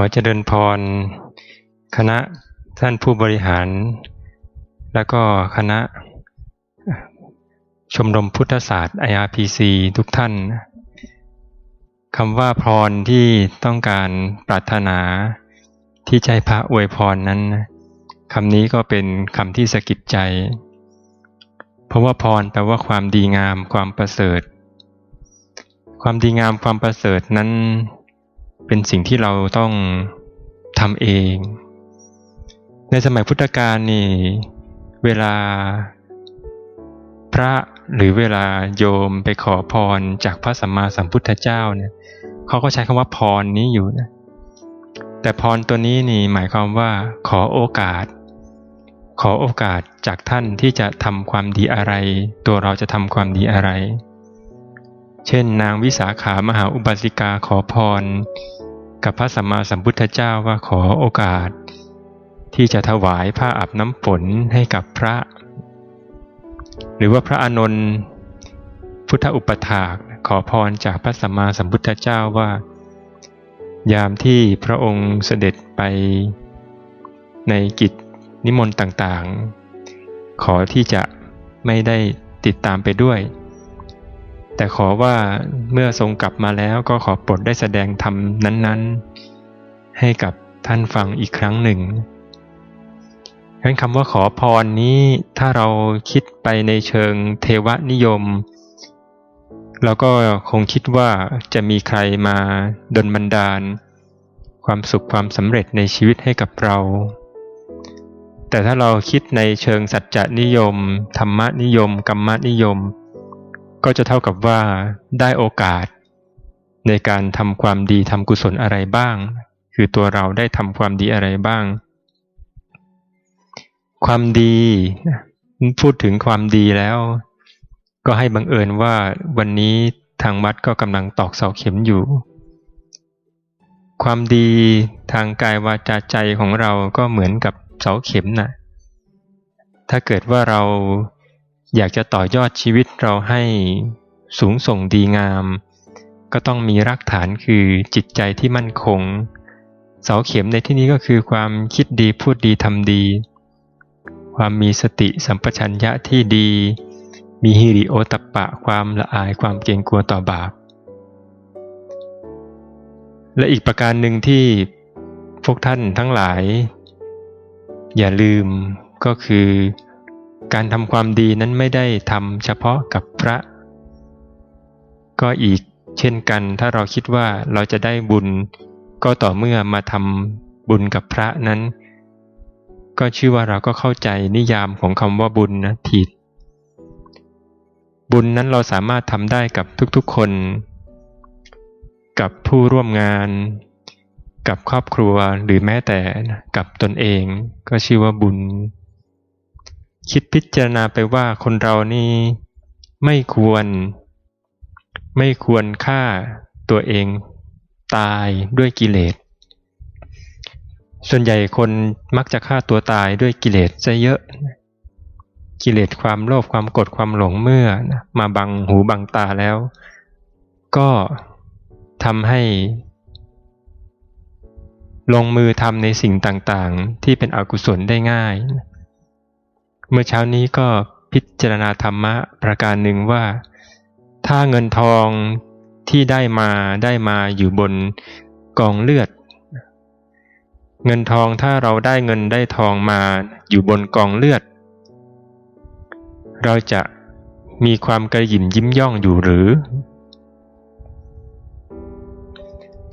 อเจริญพร คณะท่านผู้บริหาร แล้วก็คณะ ชมรมพุทธศาสตร์ IRPC ทุกท่านคำว่าพรที่ต้องการปรารถนาที่ใจพระอวยพรนั้นคำนี้ก็เป็นคำที่สะกิดใจ เพราะว่าพรแปลว่าความดีงามความประเสริฐ ความดีงามความประเสริฐนั้น เป็นสิ่งที่เราต้องทำเอง ในสมัยพุทธกาลนี่ เวลาพระหรือเวลาโยมไปขอพรจากพระสัมมาสัมพุทธเจ้าเนี่ยเขาก็ใช้คำว่าพรนี้อยู่นะแต่พรตัวนี้นี่หมายความว่า ขอโอกาส ขอโอกาสจากท่านที่จะทำความดีอะไร ตัวเราจะทำความดีอะไร เช่น นางวิสาขามหาอุบาสิกาขอพร กับพระสัมมาสัมพุทธเจ้าว่าขอโอกาส ที่จะถวายผ้าอาบน้ำฝนให้กับพระ หรือว่าพระอานนท์พุทธอุปถากขอพรจากพระสัมมาสัมพุทธเจ้าว่า ยามที่พระองค์เสด็จไปในกิจนิมนต์ต่างๆ ขอที่จะไม่ได้ติดตามไปด้วย แต่ขอว่าเมื่อทรงกลับมาแล้วก็ขอโปรดได้แสดงธรรมนั้น ๆ ให้กับท่านฟังอีกครั้งหนึ่งงั้นคำว่าขอพรนี้ถ้าเราคิดไปในเชิงเทวนิยม เราก็คงคิดว่าจะมีใครมาดลบันดาล ความสุขความสำเร็จในชีวิตให้กับเรา แต่ถ้าเราคิดในเชิงสัจจนิยม ธรรมนิยม กรรมนิยม ก็จะเท่ากับว่าได้โอกาส ในการทำความดีทำกุศลอะไรบ้าง คือตัวเราได้ทำความดีอะไรบ้าง ความดีพูดถึงความดีแล้ว ก็ให้บังเอิญว่าวันนี้ทางวัดก็กำลังตอกเสาเข็มอยู่ ความดีทางกายวาจาใจของเราก็เหมือนกับเสาเข็มนะ่ะถ้าเกิดว่าเรา อยากจะต่อยอดชีวิตเราให้สูงส่งดีงาม ก็ต้องมีรากฐานคือจิตใจที่มั่นคง เสาเข็มในที่นี้ก็คือความคิดดีพูดดีทำดี ความมีสติสัมปชัญญะที่ดี มีฮิริโอตปะความละอายความเกรงกลัวต่อบาป และอีกประการหนึ่งที่พวกท่านทั้งหลาย อย่าลืมก็คือ การทำความดีนั้นไม่ได้ทำเฉพาะกับพระ ก็อีกเช่นกัน ถ้าเราคิดว่าเราจะได้บุญ ก็ต่อเมื่อมาทำบุญกับพระนั้น ก็ชื่อว่าเราก็เข้าใจนิยามของคำว่าบุญนะผิดบุญนั้นเราสามารถทำได้กับทุกๆคน กับผู้ร่วมงาน กับครอบครัวหรือแม้แต่กับตนเอง ก็ชื่อว่าบุญ คิดพิจารณาไปว่าคนเรานี่ไม่ควร ไม่ควรฆ่าตัวเองตายด้วยกิเลส ส่วนใหญ่คนมักจะฆ่าตัวตายด้วยกิเลสซะเยอะ กิเลสความโลภความโกรธความหลงเมื่อมาบังหูบังตาแล้ว ก็ทำให้ ลงมือทำในสิ่งต่างๆ ที่เป็นอกุศลได้ง่าย เมื่อเช้านี้ก็พิจารณาธรรมะประการหนึ่งว่า ถ้าเงินทองที่ได้มาได้มาอยู่บนกองเลือด เงินทองถ้าเราได้เงินได้ทองมาอยู่บนกองเลือด เราจะมีความกระหยิมยิ้มย่องอยู่หรือ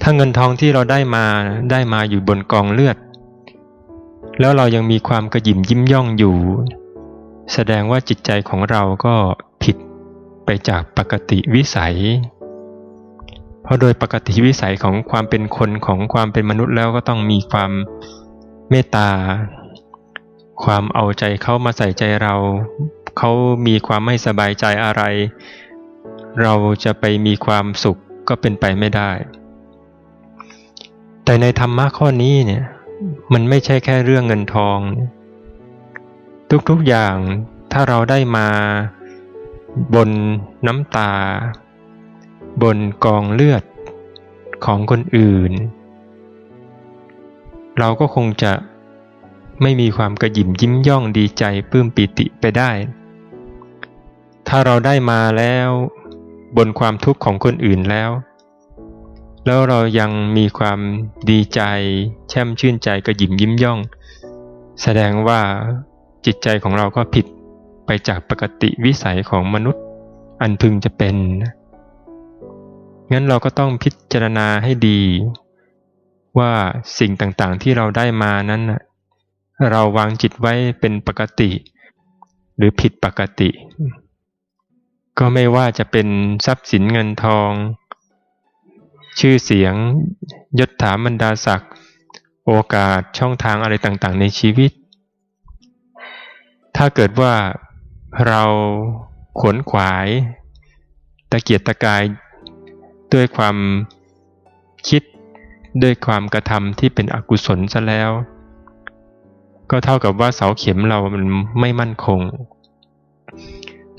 ถ้าเงินทองที่เราได้มาได้มาอยู่บนกองเลือด แล้วเรายังมีความกระหยิมยิ้มย่องอยู่ แสดงว่าจิตใจของเราก็ผิดไปจากปกติวิสัย เพราะโดยปกติวิสัยของความเป็นคนของความเป็นมนุษย์แล้วก็ต้องมีความเมตตา ความเอาใจเข้ามาใส่ใจเรา เขามีความไม่สบายใจอะไร เราจะไปมีความสุขก็เป็นไปไม่ได้ แต่ในธรรมะข้อนี้เนี่ยมันไม่ใช่แค่เรื่องเงินทอง ทุกๆอย่างถ้าเราได้มาบนน้ำตา บนกองเลือดของคนอื่น เราก็คงจะไม่มีความกระยิมยิ้มย่องดีใจปลื้มปิติไปได้ ถ้าเราได้มาแล้วบนความทุกข์ของคนอื่นแล้ว แล้วเรายังมีความดีใจแช่มชื่นใจกระยิมยิ้มย่อง แสดงว่า จิตใจของเราก็ผิดไปจากปกติวิสัยของมนุษย์อันพึงจะเป็น งั้นเราก็ต้องพิจารณาให้ดี ว่าสิ่งต่างๆที่เราได้มานั้น เราวางจิตไว้เป็นปกติ หรือผิดปกติ ก็ไม่ว่าจะเป็นทรัพย์สินเงินทอง ชื่อเสียงยศถาบรรดาศักดิ์ โอกาสช่องทางอะไรต่างๆ ในชีวิต ถ้าเกิดว่าเราขวนขวาย ตะเกียกตะกายด้วยความคิดด้วยความกระทำที่เป็นอกุศลซะแล้ว ก็เท่ากับว่าเสาเข็มเรามันไม่มั่นคง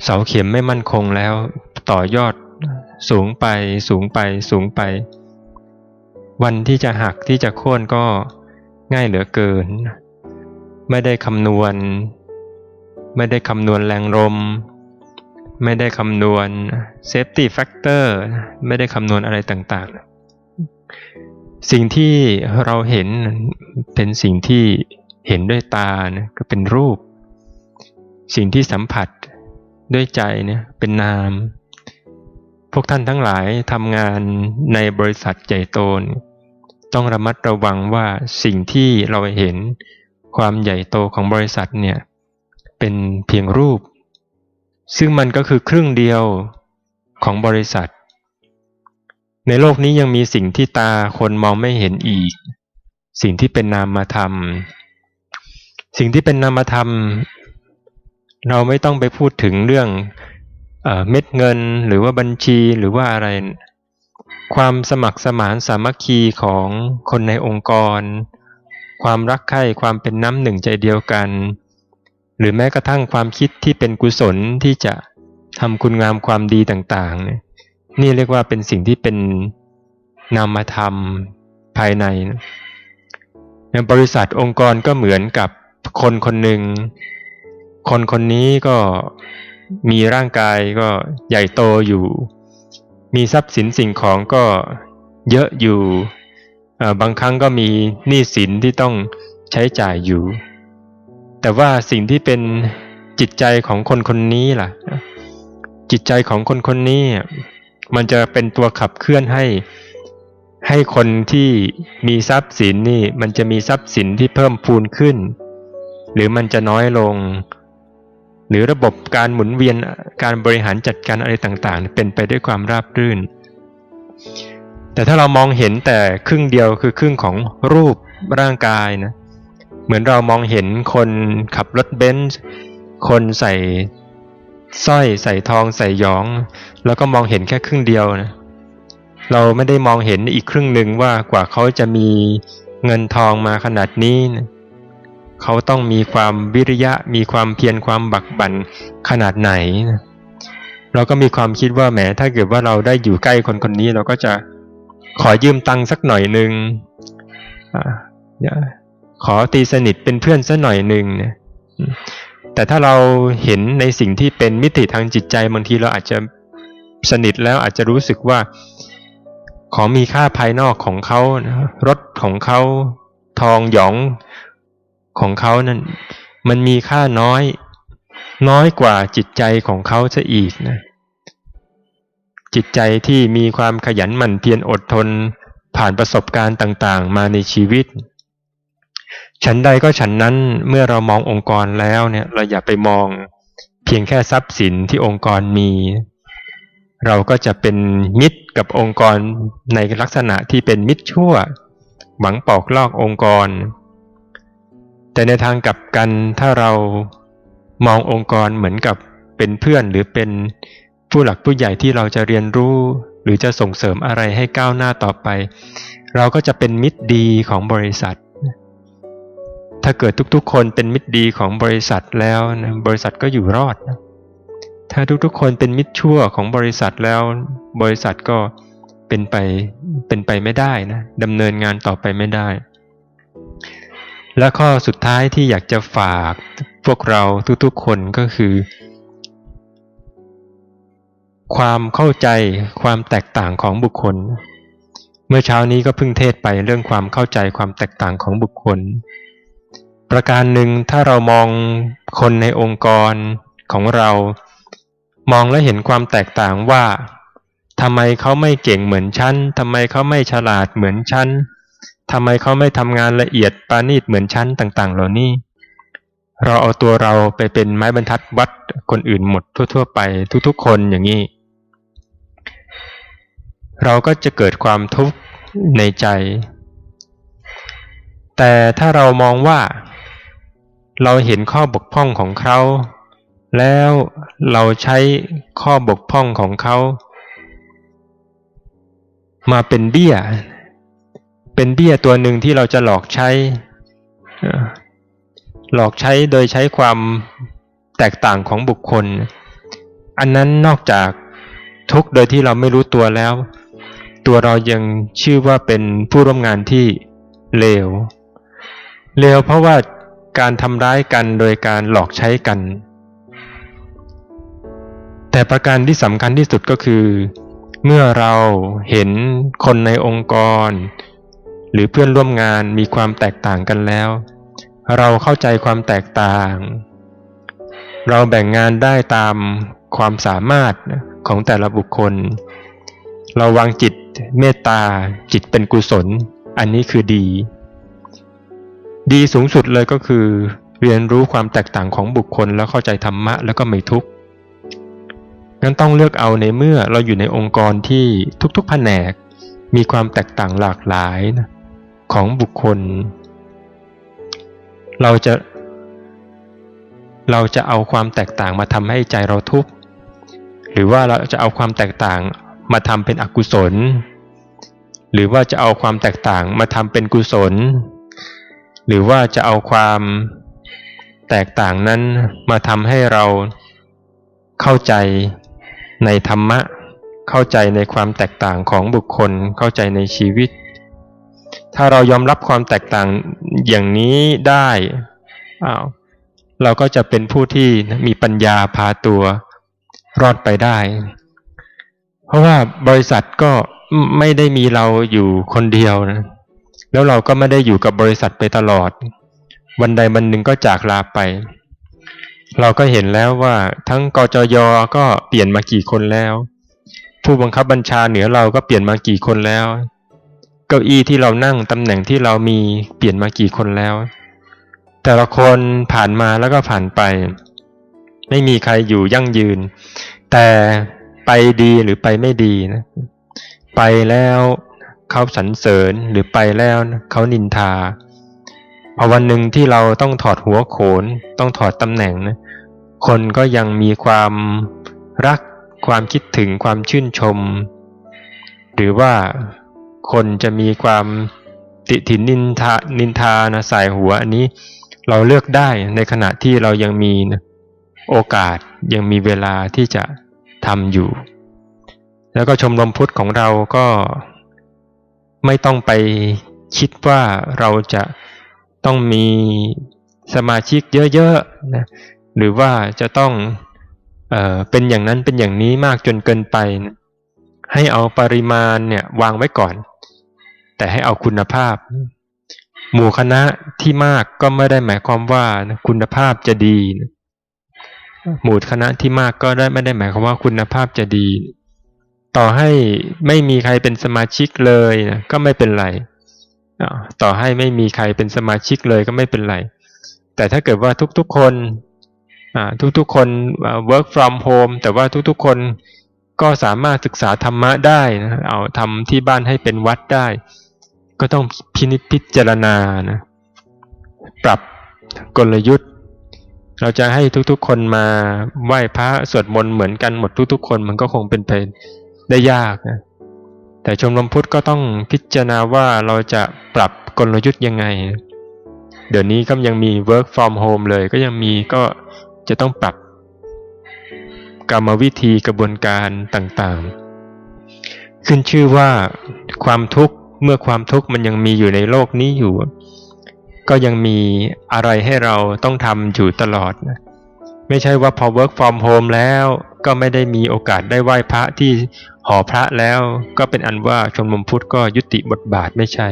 เสาเข็มไม่มั่นคงแล้ว ต่อยอดสูงไปสูงไปสูงไป วันที่จะหักที่จะโค่นก็ง่ายเหลือเกิน ไม่ได้คำนวณ ไม่ได้คำนวณแรงลม ไม่ได้คำนวณ safety factor ไม่ได้คำนวณอะไรต่างๆ สิ่งที่เราเห็นเป็นสิ่งที่เห็นด้วยตานะก็เป็นรูป สิ่งที่สัมผัสด้วยใจเนี่ยเป็นนาม พวกท่านทั้งหลายทำงานในบริษัทใหญ่โตนต้องระมัดระวังว่าสิ่งที่เราเห็นความใหญ่โตของบริษัทเนี่ย เป็นเพียงรูป ซึ่งมันก็คือครึ่งเดียวของบริษัท ในโลกนี้ยังมีสิ่งที่ตาคนมองไม่เห็นอีก สิ่งที่เป็นนามธรรม สิ่งที่เป็นนามธรรม เราไม่ต้องไปพูดถึงเรื่องเอเม็ดเงินหรือว่าบัญชีหรือว่าอะไร ความสมัครสมานสามัคคีของคนในองค์กร ความรักใคร่ความเป็นน้ำหนึ่งใจเดียวกัน หรือแม้กระทั่งความคิดที่เป็นกุศลที่จะทำคุณงามความดีต่างๆเนี่ยนี่เรียกว่าเป็นสิ่งที่เป็นนามธรรมภายในนะในบริษัทองค์กรก็เหมือนกับคนคนหนึ่ง คนคนนี้ก็มีร่างกายก็ใหญ่โตอยู่ มีทรัพย์สินสิ่งของก็เยอะอยู่ บางครั้งก็มีหนี้สินที่ต้องใช้จ่ายอยู่ แต่ว่าสิ่งที่เป็นจิตใจของคนคนนี้ล่ะ จิตใจของคนคนนี้ มันจะเป็นตัวขับเคลื่อนให้ ให้คนที่มีทรัพย์สินนี่ มันจะมีทรัพย์สินที่เพิ่มพูนขึ้น หรือมันจะน้อยลง หรือระบบการหมุนเวียนการบริหารจัดการอะไรต่างๆ เป็นไปด้วยความราบรื่น แต่ถ้าเรามองเห็นแต่ครึ่งเดียวคือครึ่งของรูปร่างกายนะ เหมือนเรามองเห็นคนขับรถเบนซ์คนใส่สร้อยใส่ทองใส่ยอง แล้วก็มองเห็นแค่ครึ่งเดียวนะเราไม่ได้มองเห็นอีกครึ่งหนึ่งว่ากว่าเขาจะมีเงินทองมาขนาดนี้นะเขาต้องมีความวิริยะ มีความเพียรความบักบั่นขนาดไหนนะเราก็มีความคิดว่าแหมถ้าเกิดว่าเราได้อยู่ใกล้คนคนนี้ เราก็จะขอยืมตังค์สักหน่อยหนึ่งอ่า ขอตีสนิทเป็นเพื่อนสัหน่อยหนึ่งนะแต่ถ้าเราเห็นในสิ่งที่เป็นมิติทางจิตใจบางทีเราอาจจะสนิทแล้วอาจจะรู้สึกว่าของมีค่าภายนอกของเขานะรถของเขาทองหยองของเขานั้นมันมีค่าน้อย น้อยกว่าจิตใจของเขาจะอีกนะจิตใจที่มีความขยันหมั่นเพียรอดทนผ่านประสบการณ์ต่าง ๆ มาในชีวิต ฉันใดก็ฉันนั้นเมื่อเรามององค์กรแล้วเนี่ยเราอย่าไปมอง เพียงแค่ทรัพย์สินที่องค์กรมี เราก็จะเป็นมิตรกับองค์กรในลักษณะที่เป็นมิตรชั่ว หวังปอกลอกองค์กร แต่ในทางกลับกันถ้าเรามององค์กรเหมือนกับเป็นเพื่อนหรือเป็นผู้หลักผู้ใหญ่ที่เราจะเรียนรู้ หรือจะส่งเสริมอะไรให้ก้าวหน้าต่อไป เราก็จะเป็นมิตรดีของบริษัท ถ้าเกิดทุกๆ คนเป็นมิตรดีของบริษัทแล้วนะบริษัทก็อยู่รอดนะถ้าทุกๆ คนเป็นมิตรชั่วของบริษัทแล้ว บริษัทก็เป็นไปเป็นไปไม่ได้นะดำเนินงานต่อไปไม่ได้ และข้อสุดท้ายที่อยากจะฝากพวกเราทุกๆ คนก็คือ ความเข้าใจความแตกต่างของบุคคล เมื่อเช้านี้ก็เพิ่งเทศไปเรื่องความเข้าใจความแตกต่างของบุคคล ประการหนึ่งถ้าเรามองคนในองค์กรของเรา มองและเห็นความแตกต่างว่าทำไมเขาไม่เก่งเหมือนฉันทำไมเขาไม่ฉลาดเหมือนฉันทำไมเขาไม่ทำงานละเอียดปราณีตเหมือนฉันต่าง ๆ เหล่านี้ เราเอาตัวเราไปเป็นไม้บรรทัดวัดคนอื่นหมดทั่ว ๆ ไปทุก ๆ คนอย่างนี้ เราก็จะเกิดความทุกข์ในใจ แต่ถ้าเรามองว่า เราเห็นข้อบกพร่องของเขา แล้วเราใช้ข้อบกพร่องของเขา มาเป็นเบี้ย เป็นเบี้ยตัวหนึ่งที่เราจะหลอกใช้ หลอกใช้โดยใช้ความแตกต่างของบุคคล อันนั้นนอกจากทุกโดยที่เราไม่รู้ตัวแล้ว ตัวเรายังชื่อว่าเป็นผู้ร่วมงานที่เลวเลวเพราะว่า การทำร้ายกันโดยการหลอกใช้กัน แต่ประการที่สำคัญที่สุดก็คือ เมื่อเราเห็นคนในองค์กร หรือเพื่อนร่วมงานมีความแตกต่างกันแล้ว เราเข้าใจความแตกต่าง เราแบ่งงานได้ตามความสามารถของแต่ละบุคคล เราวางจิตเมตตาจิตเป็นกุศล อันนี้คือดี ดีสูงสุดเลยก็คือ เรียนรู้ความแตกต่างของบุคคลแล้วเข้าใจธรรมะแล้วก็ไม่ทุกข์งั้นต้องเลือกเอาในเมื่อเราอยู่ในองค์กรที่ทุกๆแผนก มีความแตกต่างหลากหลายนะของบุคคล เราจะ เราจะเอาความแตกต่างมาทำให้ใจเราทุกข์หรือว่าเราจะเอาความแตกต่างมาทำเป็นอกุศล หรือว่าจะเอาความแตกต่างมาทำเป็นกุศล หรือว่าจะเอาความแตกต่างนั้นมาทำให้เราเข้าใจในธรรมะ เข้าใจในความแตกต่างของบุคคล เข้าใจในชีวิต ถ้าเรายอมรับความแตกต่างอย่างนี้ได้อ้าวเราก็จะเป็นผู้ที่มีปัญญาพาตัวรอดไปได้ เพราะว่าบริษัทก็ไม่ได้มีเราอยู่คนเดียวนะ แล้วเราก็ไม่ได้อยู่กับบริษัทไปตลอด วันใดวันหนึ่งก็จากลาไป เราก็เห็นแล้วว่าทั้งกจยก็เปลี่ยนมากี่คนแล้ว ผู้บังคับบัญชาเหนือเราก็เปลี่ยนมากี่คนแล้ว เก้าอี้ที่เรานั่งตำแหน่งที่เรามีเปลี่ยนมากี่คนแล้ว แต่ละคนผ่านมาแล้วก็ผ่านไป ไม่มีใครอยู่ยั่งยืน แต่ไปดีหรือไปไม่ดีนะ ไปแล้ว เขาสรรเสริญหรือไปแล้วเขานินทาพอวันหนึ่งที่เราต้องถอดหัวโขน ต้องถอดตำแหน่งนะคนก็ยังมีความรักความคิดถึงความชื่นชม หรือว่าคนจะมีความติถินนินทานินทานะสายหัวอันนี้เราเลือกได้ในขณะที่เรายังมีโอกาสยังมีเวลาที่จะทำอยู่ แล้วก็ชมรมพุทธของเราก็ ไม่ต้องไปคิดว่าเราจะต้องมีสมาชิกเยอะๆนะหรือว่าจะต้องเออเป็นอย่างนั้นเป็นอย่างนี้มากจนเกินไปนะให้เอาปริมาณเนี่ยวางไว้ก่อน แต่ให้เอาคุณภาพ หมู่คณะที่มากก็ไม่ได้หมายความว่าคุณภาพจะดี หมู่คณะที่มากก็ได้ไม่ได้หมายความว่าคุณภาพจะดี ต่อให้ไม่มีใครเป็นสมาชิกเลยนะก็ไม่เป็นไรต่อให้ไม่มีใครเป็นสมาชิกเลยก็ไม่เป็นไร แต่ถ้าเกิดว่าทุกๆคนทุกๆคน work from home แต่ว่าทุกๆคนก็สามารถศึกษาธรรมะได้นะเอาทำที่บ้านให้เป็นวัดได้ ก็ต้องพินิจพิจารณานะปรับกลยุทธ์ เราจะให้ทุกๆคนมาไหว้พระสวดมนต์เหมือนกันหมดทุกๆคนมันก็คงเป็นไป ได้ยากนะแต่ชมรมพุทธก็ต้องพิจารณาว่าเราจะปรับกลยุทธ์ยังไง เดี๋ยวนี้ก็ยังมี work from home เลยก็ยังมีก็จะต้องปรับกรรมวิธีกระบวนการต่างๆ ขึ้นชื่อว่าความทุกข์เมื่อความทุกข์มันยังมีอยู่ในโลกนี้อยู่ ก็ยังมีอะไรให้เราต้องทำอยู่ตลอดนะ ไม่ใช่ว่าพอ work from home แล้วก็ไม่ได้มีโอกาสได้ไหว้พระที่หอพระแล้วก็เป็นอันว่าชมรมพุทธก็ยุติบทบาทไม่ใช่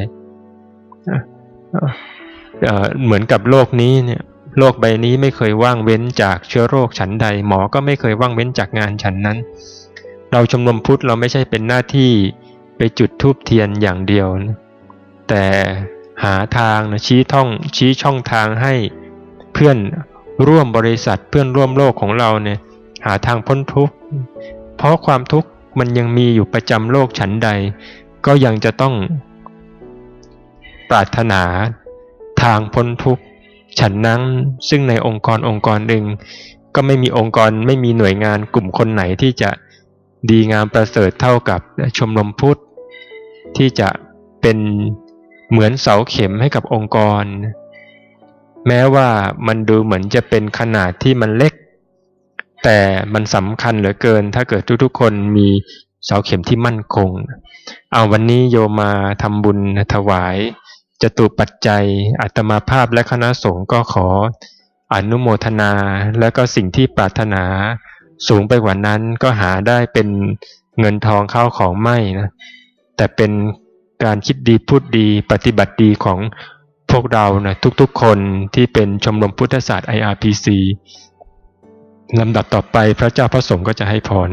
เหมือนกับโลกนี้เนี่ยโลกใบนี้ไม่เคยว่างเว้นจากเชื้อโรคฉันใด หมอก็ไม่เคยว่างเว้นจากงานฉันนั้น เราชมรมพุทธเราไม่ใช่เป็นหน้าที่ไปจุดธูปเทียนอย่างเดียวนะแต่หาทางนะชี้ท่องชี้ช่องทางให้เพื่อน ร่วมบริษัทเพื่อนร่วมโลกของเราเนี่ยหาทางพ้นทุกข์เพราะความทุกข์มันยังมีอยู่ประจำโลกฉันใด ก็ยังจะต้อง ปรารถนาทางพ้นทุกข์ฉันนั้นซึ่งในองค์กรองค์กรหนึ่งก็ไม่มีองค์กรไม่มีหน่วยงานกลุ่มคนไหนที่จะดีงามประเสริฐเท่ากับชมรมพุทธที่จะเป็นเหมือนเสาเข็มให้กับองค์กร แม้ว่ามันดูเหมือนจะเป็นขนาดที่มันเล็ก แต่มันสำคัญเหลือเกิน ถ้าเกิดทุกๆคนมีเสาเข็มที่มั่นคง เอาวันนี้โยมาทำบุญถวายจตุปัจจัยอัตมาภาพและคณะสงฆ์ก็ขออนุโมทนา และก็สิ่งที่ปรารถนา สูงไปกว่านั้นก็หาได้เป็นเงินทองเข้าของไม่นะแต่เป็นการคิดดีพูดดีปฏิบัติดีของ พวกเรานะทุกๆคนที่เป็นชมรมพุทธศาสตร์ IRPC ลำดับต่อไปพระเจ้าพระสงฆ์ก็จะให้พร